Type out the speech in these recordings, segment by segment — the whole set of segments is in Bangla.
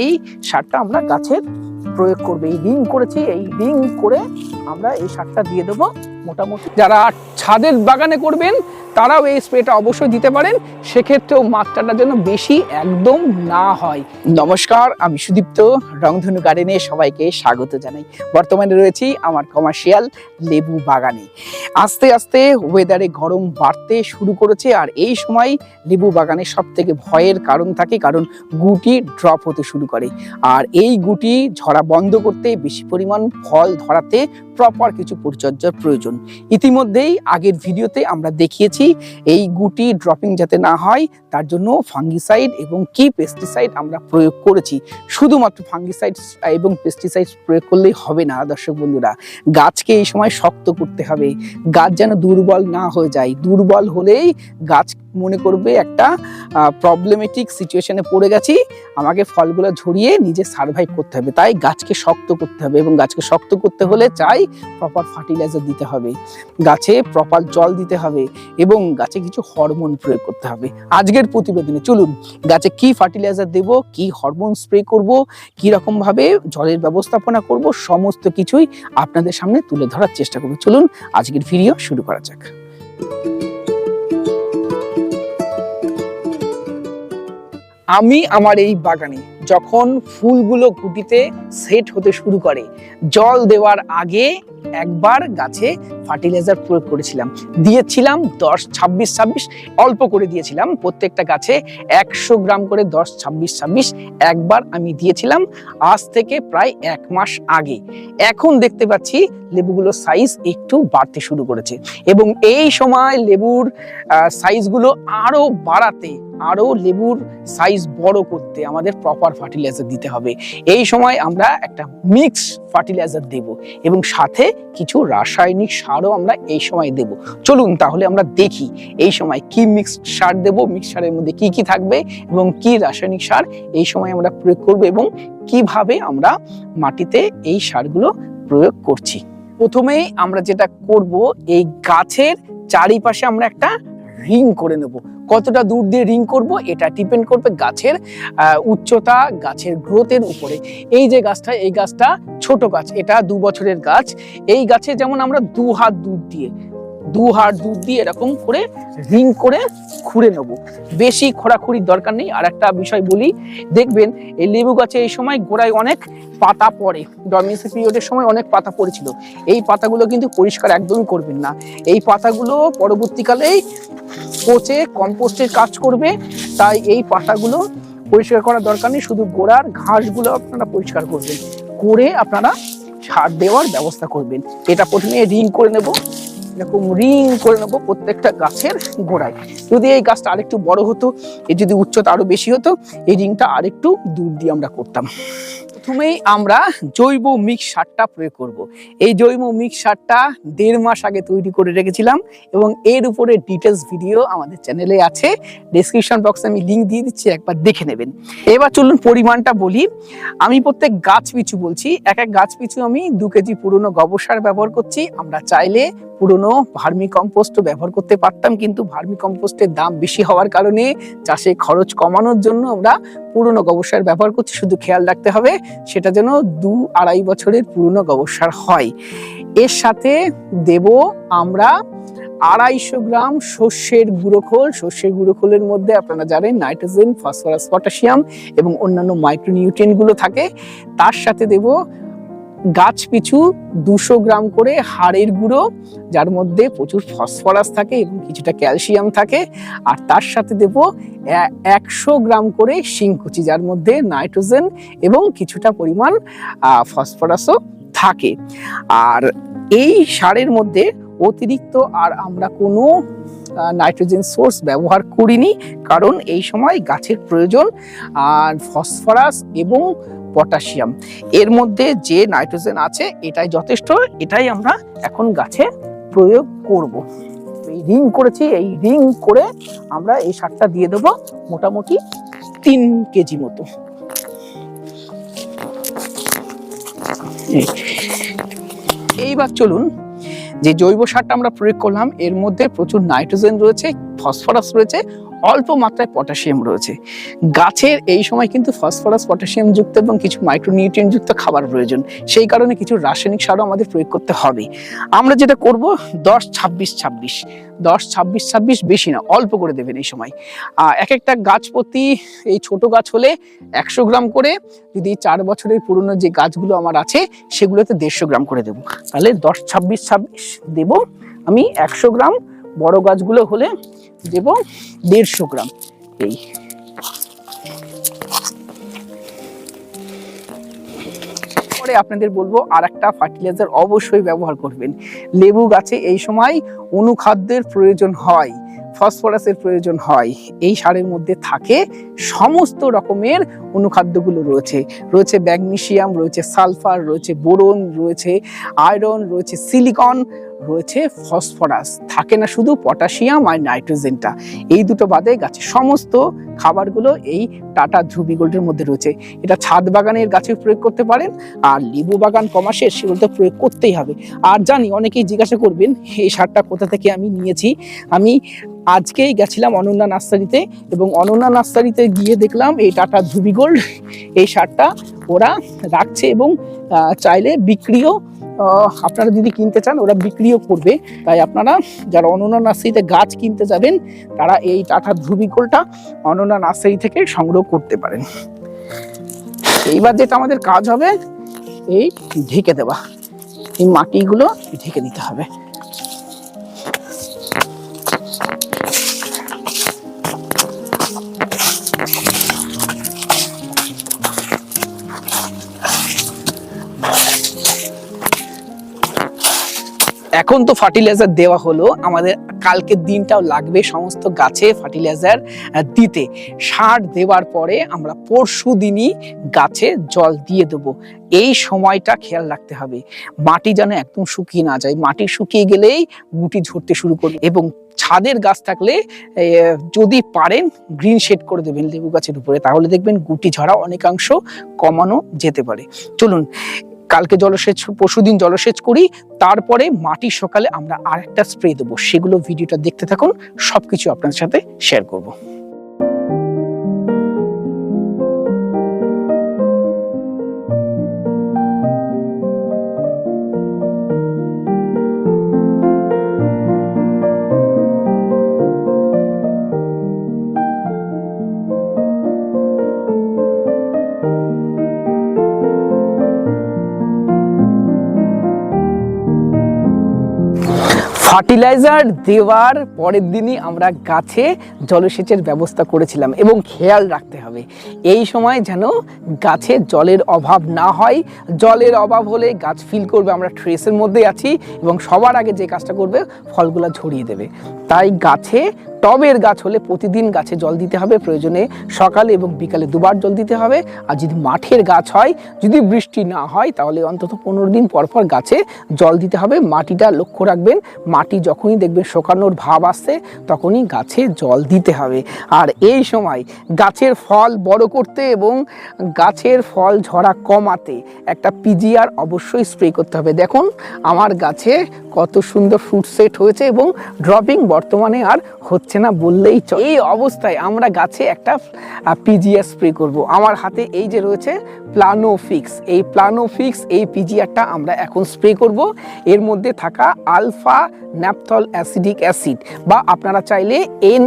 এই সারটা আমরা গাছের প্রয়োগ করবে। এই রিং করেছি, এই রিং করে আমরা এই সারটা দিয়ে দেবো মোটামুটি। যারা ছাদের বাগানে করবেন, তারাও এই স্প্রেটা অবশ্যই দিতে পারেন। সেক্ষেত্রেও মাত্রাটা যেন বেশি একদম না হয়। নমস্কার, আমি সুদীপ্ত, রংধনু গার্ডেনে সবাইকে স্বাগত জানাই। বর্তমানে রয়েছি আমার কমার্শিয়াল লেবু বাগানে। আস্তে আস্তে ওয়েদারে গরম বাড়তে শুরু করেছে, আর এই সময় লেবু বাগানে সব থেকে ভয়ের কারণ থাকে, কারণ গুটি ড্রপ হতে শুরু করে। আর এই গুটি ঝরা বন্ধ করতে বেশি পরিমাণ ফল ধরাতে প্রপার কিছু পরিচর্যার প্রয়োজন। ইতিমধ্যেই আগের ভিডিওতে আমরা দেখিয়েছি এই গুটি ড্রপিং যাতে না হয়, তার জন্য ফাঙ্গিসাইড এবং কি পেস্টিসাইড আমরা প্রয়োগ করেছি। শুধুমাত্র ফাঙ্গিসাইড এবং পেস্টিসাইড প্রয়োগ করলেই হবে না, দর্শক বন্ধুরা। গাছকে এই সময় শক্ত করতে হবে। গাছ যেন দুর্বল না হয়ে যায়। দুর্বল হলেই গাছ মনে করবে একটা প্রবলেমেটিক সিচুয়েশনে পড়ে গেছি। আমাকে ফলগুলো ঝরিয়ে নিজে সার্ভাইভ করতে হবে। তাই গাছকে শক্ত করতে হবে এবং গাছকে শক্ত করতে হলে চাই প্রপার ফার্টিলাইজার দিতে হবে। গাছে প্রপার জল দিতে হবে এবং গাছে কিছু হরমোন প্রয়োগ করতে হবে। আজকের প্রতিবেদনে চলুন, গাছে কি ফার্টিলাইজার দেব, কি হরমোন স্প্রে করব কি রকম ভাবে জলের ব্যবস্থাপনা করব, সমস্ত কিছুই আপনাদের সামনে তুলে ধরার চেষ্টা করব। চলুন, আজকের ভিডিও শুরু করা যাক। আমি আমার এই বাগানে যখন ফুলগুলো গুটিতে সেট হতে শুরু করে, জল দেওয়ার আগে একবার গাছে ফার্টিলাইজার প্রয়োগ করেছিলাম। দিয়েছিলাম দশ ছাব্বিশ ছাব্বিশ, অল্প করে দিয়েছিলাম। প্রত্যেকটা গাছে একশো গ্রাম করে দশ ছাব্বিশ ছাব্বিশ একবার আমি দিয়েছিলাম, আজ থেকে প্রায় এক মাস আগে। এখন দেখতে পাচ্ছি লেবুগুলোর সাইজ একটু বাড়তে শুরু করেছে। এবং এই সময় লেবুর সাইজগুলো আরও বাড়াতে আরও লেবুর সাইজ বড় করতে আমাদের প্রপার ফার্টিলাইজার দিতে হবে। এই সময় আমরা একটা মিক্স ফার্টিলাইজার দেব এবং সাথে কিছু রাসায়নিক সারও আমরা এই সময় দেব। চলুন তাহলে আমরা দেখি এই সময় কি মিক্স সার দেব মিক্স সারের মধ্যে কি কি থাকবে এবং কি রাসায়নিক সার এই সময় আমরা প্রয়োগ করব এবং কীভাবে আমরা মাটিতে এই সারগুলো প্রয়োগ করছি। প্রথমেই আমরা যেটা করব, এই গাছের চারিপাশে আমরা একটা রিং করে নেব। কতটা দূর দিয়ে রিং করব, এটা ডিপেন্ড করবে গাছের উচ্চতা, গাছের গ্রোথের উপরে। এই যে গাছটা, এই গাছটা ছোট গাছ, এটা দু বছরের গাছ। এই গাছে যেমন আমরা দু হাত দুধ দিয়ে দু হাত দুধ দিয়ে এরকম করে রিং করে খুঁড়ে নেব। বেশি খোঁড়াখুড়ির দরকার নেই। আর একটা বিষয় বলি, দেখবেন এই লেবু গাছে এই সময় গোড়ায় অনেক পাতা পড়ে। ডরমেন্সি পিরিয়ডের সময় অনেক পাতা পড়েছিল। এই পাতাগুলো কিন্তু পরিষ্কার একদমই করবেন না। এই পাতাগুলো পরবর্তীকালেই পচে কম্পোস্টের কাজ করবে। তাই এই পাতাগুলো পরিষ্কার করার দরকার নেই। শুধু গোড়ার ঘাসগুলো আপনারা পরিষ্কার করবেন। করে আপনারা সার দেওয়ার ব্যবস্থা করবেন। এটা প্রথমে রিং করে নেব। এরকম রিং করে নেব প্রত্যেকটা গাছের গোড়ায়। যদি এই গাছটা আরেকটু বড় হতো, এর যদি উচ্চতা আরও বেশি হতো, এই রিংটা আরেকটু দূর দিয়ে আমরা করতাম। প্রথমেই আমরা জৈব মিক্স সারটা প্রয়োগ করব। এই জৈব মিক্স সারটা দেড় মাস আগে তৈরি করে রেখেছিলাম এবং এর উপরে ডিটেলস ভিডিও আমাদের চ্যানেলে আছে। ডেসক্রিপশন বক্সে আমি লিঙ্ক দিয়ে দিচ্ছি, একবার দেখে নেবেন। এবার চলুন পরিমাণটা বলি। আমি প্রত্যেক গাছ পিছু বলছি, এক এক গাছ পিছু আমি দু কেজি পুরনো গোবর সার ব্যবহার করছি। আমরা চাইলে পুরনো ভার্মি কম্পোস্ট ব্যবহার করতে পারতাম, কিন্তু ভার্মি কম্পোস্টের দাম বেশি হওয়ার কারণে চাষে খরচ কমানোর জন্য আমরা পুরনো গোবর সার ব্যবহার করছি। শুধু খেয়াল রাখতে হবে, সেটা যেন দু আড়াই বছরের পুরনো গোবর সার হয়। এর সাথে দেব আমরা আড়াইশো গ্রাম শস্যের গুঁড়োখোল শস্যের গুঁড়োখোলের মধ্যে আপনারা জানেন নাইট্রোজেন, ফসফরাস, পটাশিয়াম এবং অন্যান্য মাইক্রোনিউট্রিয়েন্টগুলো থাকে। তার সাথে দেব গাছ পিছু দুশো গ্রাম করে হাড়ের গুঁড়ো, যার মধ্যে প্রচুর ফসফরাস থাকে এবং কিছুটা ক্যালসিয়াম থাকে। আর তার সাথে দেব একশো গ্রাম করে শিংকুচি, যার মধ্যে নাইট্রোজেন এবং কিছুটা পরিমাণ ফসফরাসও থাকে। আর এই সারের মধ্যে অতিরিক্ত আর আমরা কোনো নাইট্রোজেন সোর্স ব্যবহার করিনি, কারণ এই সময় গাছের প্রয়োজন, আর ফসফরাস এবং পটাশিয়াম। এর মধ্যে যে নাইট্রোজেন আছে, এটাই যথেষ্ট, এটাই আমরা এখন গাছে প্রয়োগ করব। এই রিং করেছি, এই রিং করে আমরা এই সারটা দিয়ে দেবো মোটামুটি তিন কেজি মতো। এইবার চলুন, যে জৈব সারটা আমরা প্রয়োগ করলাম, এর মধ্যে প্রচুর নাইট্রোজেন রয়েছে, ফসফরাস রয়েছে অল্প মাত্রায় পটাশিয়াম রয়েছে। গাছের এই সময় কিন্তু ফসফরাস, পটাশিয়াম যুক্ত এবং কিছু মাইক্রোনিউট্রিয়েন্ট যুক্ত খাবার প্রয়োজন। সেই কারণে কিছু রাসায়নিক সারও আমাদের প্রয়োগ করতে হবে। আমরা যেটা করব, দশ ছাব্বিশ ছাব্বিশ। দশ ছাব্বিশ ছাব্বিশ বেশি না, অল্প করে দেবেন এই সময়। এক একটা গাছ প্রতি এই ছোট গাছ হলে একশো গ্রাম করে, যদি চার বছরের পুরনো যে গাছগুলো আমার আছে, সেগুলোতে দেড়শো গ্রাম করে দেবো। তাহলে দশ ছাব্বিশ ছাব্বিশ দেব আমি একশো গ্রাম। বড় গাছগুলো হলে দেব দেড়শো গ্রাম। এই। পরে আপনাদের বলব আর একটা ফার্টিলাইজার অবশ্যই ব্যবহার করবেন। লেবু গাছে এই সময় অনুখাদ্যের প্রয়োজন হয়, ফসফরাসের প্রয়োজন হয়। এই সারের মধ্যে থাকে সমস্ত রকমের অনুখাদ্যগুলো রয়েছে। রয়েছে ম্যাগনেশিয়াম রয়েছে সালফার, রয়েছে বোরন, রয়েছে আয়রন, রয়েছে সিলিকন রয়েছে ফসফরাস। থাকে না শুধু পটাশিয়াম আর নাইট্রোজেনটা। এই দুটো বাদে গাছের সমস্ত খাবারগুলো এই টাটা ধ্রুবি গোল্ডের মধ্যে রয়েছে। এটা ছাদ বাগানের গাছে প্রয়োগ করতে পারেন, আর লেবু বাগান কমার্সের সেগুলো তো প্রয়োগ করতেই হবে। আর জানি, অনেকেই জিজ্ঞাসা করবেন, এই সারটা কোথা থেকে আমি নিয়েছি? আমি আজকেই গেছিলাম অনন্যা নার্সারিতে, এবং অনন্যা নার্সারিতে গিয়ে দেখলাম এই টাটা ধ্রুবি গোল্ড, এই সারটা ওরা রাখছে এবং চাইলে বিক্রিও আপনারা যদি কিনতে চান, ওরা বিক্রিও করবে। তাই আপনারা যারা অনন্যা নার্সারিতে গাছ কিনতে যাবেন, তারা এই টাটা ধ্রুবি গোল্ডটা অনন্যা নার্সারি থেকে সংগ্রহ করতে পারেন। এইবার যেটা আমাদের কাজ হবে, এই ঢেকে দেওয়া। এই মাটিগুলো ঢেকে দিতে হবে। এখন তো ফার্টিলাইজার দেওয়া হলো। আমাদের কালকের দিনটাও লাগবে সমস্ত গাছে ফার্টিলাইজার দিতে। সার দেওয়ার পরে আমরা পরশু দিনই গাছে জল দিয়ে দেবো। এই সময়টা খেয়াল রাখতে হবে। মাটি যেন একদম শুকিয়ে না যায়। মাটি শুকিয়ে গেলেই গুটি ঝরতে শুরু করবে এবং ছাদের গাছ থাকলে যদি পারেন গ্রিন শেড করে দেবেন লেবু গাছের উপরে। তাহলে দেখবেন গুটি ঝরা অনেকাংশ কমানো যেতে পারে। চলুন কালকে জলসেচ পশুদিন জলসেচ করি, তারপরে মাটি সকালে আমরা আরেকটা স্প্রে দেবো। সেগুলো ভিডিওটা দেখতে থাকুন, সবকিছু আপনার সাথে শেয়ার করব। ফার্টিলাইজার দেওয়ার পরের দিনই আমরা গাছে জলসেচের ব্যবস্থা করেছিলাম এবং খেয়াল রাখতে হবে। এই সময় যেন গাছে জলের অভাব না হয়। জলের অভাব হলে গাছ ফিল করবে, আমরা ট্রেসের মধ্যে আছি এবং সবার আগে যে কাজটা করবে, ফলগুলো ঝরিয়ে দেবে। তাই গাছে টবের গাছ হলে প্রতিদিন গাছে জল দিতে হবে, প্রয়োজনে সকালে এবং বিকালে দুবার জল দিতে হবে। আর যদি মাঠের গাছ হয়, যদি বৃষ্টি না হয়, তাহলে অন্তত পনেরো দিন পর পর গাছে জল দিতে হবে। মাটিটা লক্ষ্য রাখবেন, মাটি যখনই দেখবেন শোকানোর ভাব আসছে, তখনই গাছে জল দিতে হবে। আর এই সময় গাছের ফল বড় করতে এবং গাছের ফল ঝরা কমাতে একটা পিজিআর অবশ্যই স্প্রে করতে হবে। দেখুন, আমার গাছে কত সুন্দর ফ্রুট সেট হয়েছে এবং ড্রপিং বর্তমানে আর হচ্ছে না বললেই চল। এই অবস্থায় আমরা গাছে একটা পিজিআর স্প্রে করব। আমার হাতে এই যে রয়েছে প্লানোফিক্স এই প্লানোফিক্স এই পিজিআরটা আমরা এখন স্প্রে করব। এর মধ্যে থাকা আলফা ন্যাপথল অ্যাসিডিক অ্যাসিড বা আপনারা চাইলে এন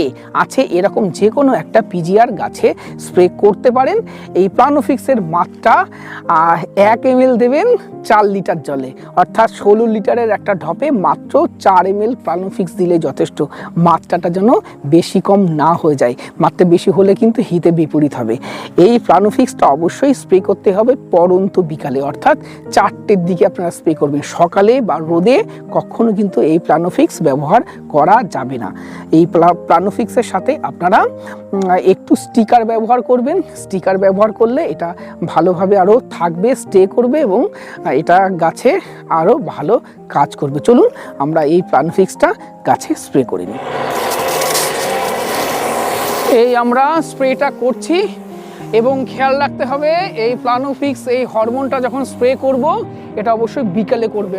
এ আছে, এরকম যে কোনো একটা পিজিআর গাছে স্প্রে করতে পারেন। এই প্লানোফিক্সের মাত্রা এক এম দেবেন চার লিটার জলে। অর্থাৎ ষোলো লিটারের একটা ঢপে মাত্র চার এম এল প্লানোফিক্স দিলে যথেষ্ট। মাত্রাটা যেন বেশি কম না হয়ে যায়। মাত্রা বেশি হলে কিন্তু হিতে বিপরীত হবে। এই প্লানোফিক্সটা অবশ্যই স্প্রে করতে হবে পরন্ত বিকালে। অর্থাৎ চারটের দিকে আপনারা স্প্রে করবেন। সকালে বা রোদে কখনো কিন্তু এই প্লানোফিক্স ব্যবহার করা যাবে না। এই প্লানোফিক্সের সাথে আপনারা একটু স্টিকার ব্যবহার করবেন। স্টিকার ব্যবহার করলে এটা ভালোভাবে আরও থাকবে, স্টে করবে এবং এটা গাছে আরও ভালো কাজ করবে। চলুন আমরা এই প্লানোফিক্সটা গাছে স্প্রে করে নিই। এই আমরা স্প্রেটা করছি এবং খেয়াল রাখতে হবে এই প্লানোফিক্স এই হরমোনটা যখন স্প্রে করব, এটা অবশ্যই বিকেলে করবে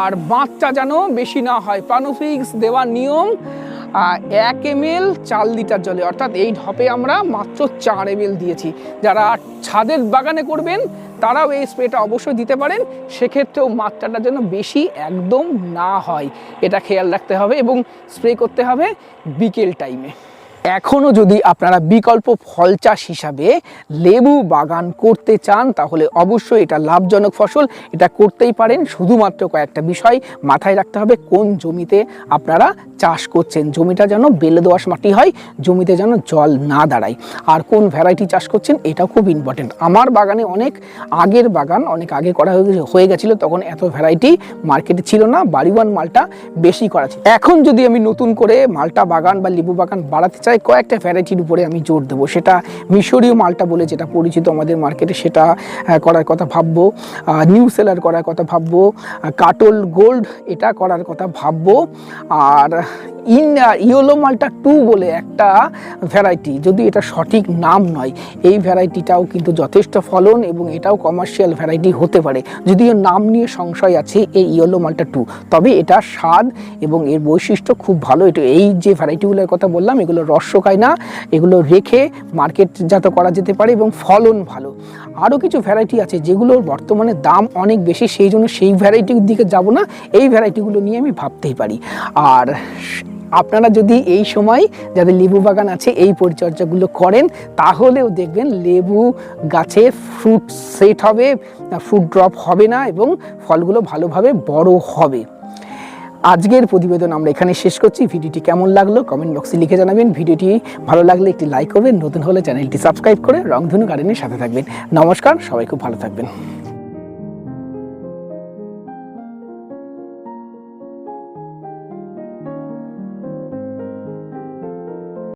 আর। বাঁচটা যেন বেশি না হয়। প্লানোফিক্স দেওয়ার নিয়ম এক এম এল চার লিটার জলে। অর্থাৎ এই ঢপে আমরা মাত্র চার এম দিয়েছি। যারা ছাদের বাগানে করবেন, তারাও এই স্প্রেটা অবশ্যই দিতে পারেন। সেক্ষেত্রেও মাত্রাটা যেন বেশি একদম না হয়। এটা খেয়াল রাখতে হবে এবং স্প্রে করতে হবে বিকেল টাইমে এখনও যদি আপনারা বিকল্প ফল চাষ হিসাবে লেবু বাগান করতে চান, তাহলে অবশ্যই এটা লাভজনক ফসল। এটা করতেই পারেন। শুধুমাত্র কয়েকটা বিষয় মাথায় রাখতে হবে, কোন জমিতে আপনারা চাষ করছেন? জমিটা যেন বেলে দোআঁশ মাটি হয়, জমিতে যেন জল না দাঁড়ায়। আর কোন ভ্যারাইটি চাষ করছেন, এটাও খুব ইম্পর্টেন্ট আমার বাগানে অনেক আগের বাগান, অনেক আগে করা হয়ে গেছিল, তখন এত ভ্যারাইটি মার্কেটে ছিল না। বাড়িওয়ান মালটা বেশি করা ছিল। এখন যদি আমি নতুন করে মালটা বাগান বা লেবু বাগান বাড়াতে চাই কয়েকটা ভ্যারাইটির উপরে আমি জোর দেবো। সেটা মিশরীয় মালটা বলে যেটা পরিচিত আমাদের মার্কেটে সেটা করার কথা ভাববো। নিউ সেলার করার কথা ভাববো। কাটল গোল্ড এটা করার কথা ভাববো। আর ইন ইয়েলো মালটা টু বলে একটা ভ্যারাইটি যদি এটা সঠিক নাম নয়, এই ভ্যারাইটিটাও কিন্তু যথেষ্ট ফলন এবং এটাও কমার্শিয়াল ভ্যারাইটি হতে পারে। যদিও নাম নিয়ে সংশয় আছে এই ইয়েলো মালটা টু, তবে এটা স্বাদ এবং এর বৈশিষ্ট্য খুব ভালো। এটা এই যে ভ্যারাইটিগুলোর কথা বললাম, এগুলো রস শোকায় না এগুলো রেখে মার্কেটজাত করা যেতে পারে এবং ফলন ভালো। আরও কিছু ভ্যারাইটি আছে যেগুলোর বর্তমানে দাম অনেক বেশি, সেই জন্য সেই ভ্যারাইটির দিকে যাব না, এই ভ্যারাইটিগুলো নিয়ে আমি ভাবতেই পারি। আর আপনারা যদি এই সময় যাদের লেবু বাগান আছে, এই পরিচর্যাগুলো করেন, তাহলেও দেখবেন লেবু গাছে ফ্রুট সেট হবে ফ্রুট ড্রপ হবে না এবং ফলগুলো ভালোভাবে বড় হবে। আজকের প্রতিবেদন আমরা এখানে শেষ করছি। ভিডিওটি কেমন লাগল কমেন্ট বক্সে লিখে জানাবেন। ভিডিওটি ভালো লাগলে একটি লাইক করবেন। নতুন হলে চ্যানেলটি সাবস্ক্রাইব করে রংধনু গার্ডেনের সাথে থাকবেন। নমস্কার, সবাই খুব ভালো থাকবেন।